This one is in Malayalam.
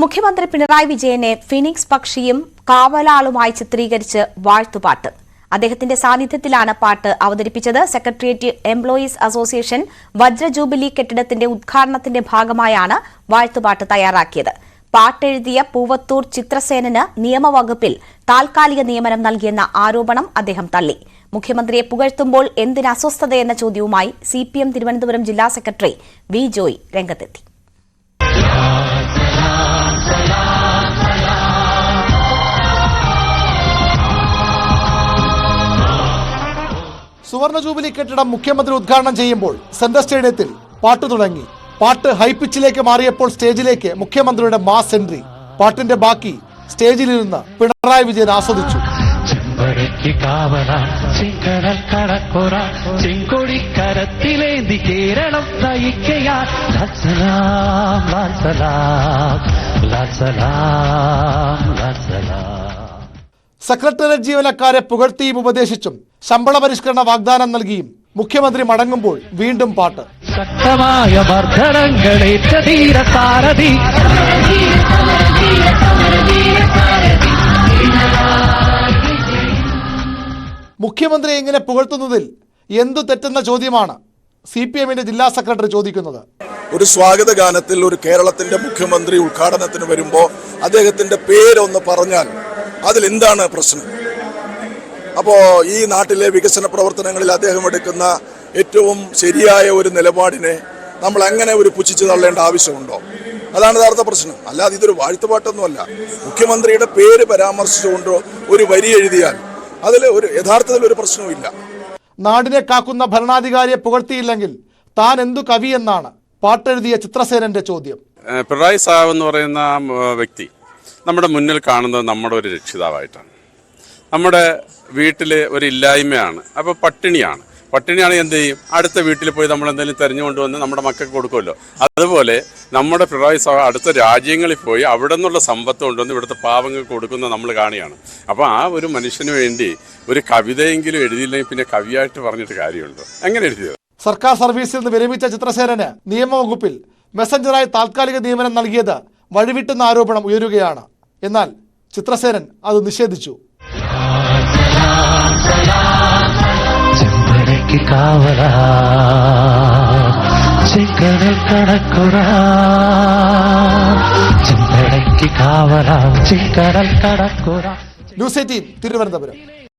മുഖ്യമന്ത്രി പിണറായി വിജയനെ ഫിനിക്സ് പക്ഷിയും കാവലാളുമായി ചിത്രീകരിച്ച് വാഴ്ത്തുപാട്ട്. അദ്ദേഹത്തിന്റെ സാന്നിധ്യത്തിലാണ് പാട്ട് അവതരിപ്പിച്ചത്. സെക്രട്ടേറിയറ്റ് എംപ്ലോയീസ് അസോസിയേഷൻ വജ്ര ജൂബിലി കെട്ടിടത്തിന്റെ ഉദ്ഘാടനത്തിന്റെ ഭാഗമായാണ് വാഴ്ത്തുപാട്ട് തയ്യാറാക്കിയത്. പാട്ടെഴുതിയ പൂവത്തൂർ ചിത്രസേനന് നിയമവകുപ്പിൽ താൽക്കാലിക നിയമനം നൽകിയെന്ന ആരോപണം അദ്ദേഹം തള്ളി. മുഖ്യമന്ത്രിയെ പുകഴ്ത്തുമ്പോൾ എന്തിന് അസ്വസ്ഥതയെന്ന ചോദ്യവുമായി സിപിഎം തിരുവനന്തപുരം ജില്ലാ സെക്രട്ടറി വി ജോയ് രംഗത്തെത്തി. സുവർണ ജൂബിലി കെട്ടിടം മുഖ്യമന്ത്രി ഉദ്ഘാടനം ചെയ്യുമ്പോൾ സെന്റർ സ്റ്റേഡിയത്തിൽ പാട്ട് തുടങ്ങി. പാട്ട് ഹൈപിച്ചിലേക്ക് മാറിയപ്പോൾ സ്റ്റേജിലേക്ക് മുഖ്യമന്ത്രിയുടെ മാസ് എൻട്രി. പാട്ടിന്റെ ബാക്കി സ്റ്റേജിലിരുന്ന് പിണറായി വിജയൻ ആസ്വദിച്ചു. സെക്രട്ടറിയറ്റ് കേരളം സെക്രട്ടേറിയറ്റ് ജീവനക്കാരെ പുകഴ്ത്തിയും ഉപദേശിച്ചും ശമ്പള പരിഷ്കരണ വാഗ്ദാനം നൽകിയും മുഖ്യമന്ത്രി മടങ്ങുമ്പോൾ വീണ്ടും പാട്ട്. ശക്തമായ മർദ്ദനങ്ങളേറ്റ എങ്ങനെ ഇങ്ങനെ പുകഴ്ത്തുന്നതിൽ എന്തു തെറ്റെന്ന ചോദ്യമാണ് സി പി എമ്മിന്റെ ജില്ലാ സെക്രട്ടറി ചോദിക്കുന്നത്. ഒരു സ്വാഗത ഗാനത്തിൽ ഒരു കേരളത്തിന്റെ മുഖ്യമന്ത്രി ഉദ്ഘാടനത്തിന് വരുമ്പോൾ അദ്ദേഹത്തിന്റെ പേരൊന്ന് പറഞ്ഞാൽ അതിൽ എന്താണ് പ്രശ്നം? അപ്പോ ഈ നാട്ടിലെ വികസന പ്രവർത്തനങ്ങളിൽ അദ്ദേഹം എടുക്കുന്ന ഏറ്റവും ശരിയായ ഒരു നിലപാടിനെ നമ്മൾ അങ്ങനെ ഒരു പുച്ഛിച്ച് തള്ളേണ്ട ആവശ്യമുണ്ടോ? അതാണ് യഥാർത്ഥ പ്രശ്നം. അല്ലാതെ ഇതൊരു വാഴ്ത്തുപാട്ടൊന്നുമല്ല മുഖ്യമന്ത്രിയുടെ പേര് പരാമർശിച്ചുകൊണ്ട് ഒരു വരി എഴുതിയാൽ അതിൽ ഒരു യഥാർത്ഥത്തിൽ ഒരു പ്രശ്നവുമില്ല നാടിനെ കാക്കുന്ന ഭരണാധികാരിയെ പുകഴ്ത്തിയില്ലെങ്കിൽ താൻ എന്തു കവിയെന്നാണ് പാട്ടെഴുതിയ ചിത്രസേനന്റെ ചോദ്യം. പിണറായി സാഹബ് എന്ന് പറയുന്ന ആ, വ്യക്തി നമ്മുടെ മുന്നിൽ കാണുന്നത് നമ്മുടെ ഒരു രക്ഷിതാവായിട്ടാണ്. നമ്മുടെ വീട്ടിൽ ഒരു ഇല്ലായ്മയാണ്. അപ്പോൾ പട്ടിണിയാണ്. പട്ടിണിയാണ് എന്ത് ചെയ്യും? അടുത്ത വീട്ടിൽ പോയി നമ്മൾ എന്തെങ്കിലും തെരഞ്ഞു കൊണ്ടുവന്ന് നമ്മുടെ മക്കൾക്ക് കൊടുക്കുമല്ലോ. അതുപോലെ നമ്മുടെ പിണറായി സഭ അടുത്ത രാജ്യങ്ങളിൽ പോയി അവിടെ നിന്നുള്ള സമ്പത്ത് കൊണ്ടുവന്ന് ഇവിടുത്തെ പാവങ്ങൾക്ക് കൊടുക്കുന്നത് നമ്മൾ കാണുകയാണ്. അപ്പോൾ ആ ഒരു മനുഷ്യന് വേണ്ടി ഒരു കവിതയെങ്കിലും എഴുതിയില്ലെങ്കിൽ പിന്നെ കവിയായിട്ട് പറഞ്ഞിട്ട് കാര്യമുണ്ടോ? എങ്ങനെ എഴുതിയത്? സർക്കാർ സർവീസിൽ നിന്ന് വിരമിച്ച ചിത്രസേനന് നിയമവകുപ്പിൽ മെസ്സഞ്ചറായി താൽക്കാലിക നിയമനം നൽകിയത് വഴിവിട്ടെന്ന ആരോപണം ഉയരുകയാണ്. എന്നാൽ ചിത്രസേനൻ അത് നിഷേധിച്ചു. ചെമ്പരയ്ക്ക് കാവല ചെങ്കടൽ കടക്കുറ. ചെമ്പരയ്ക്ക് കാവല ചെങ്കടൽ കടക്കുറ. News eighteen Thiruvananthapuram.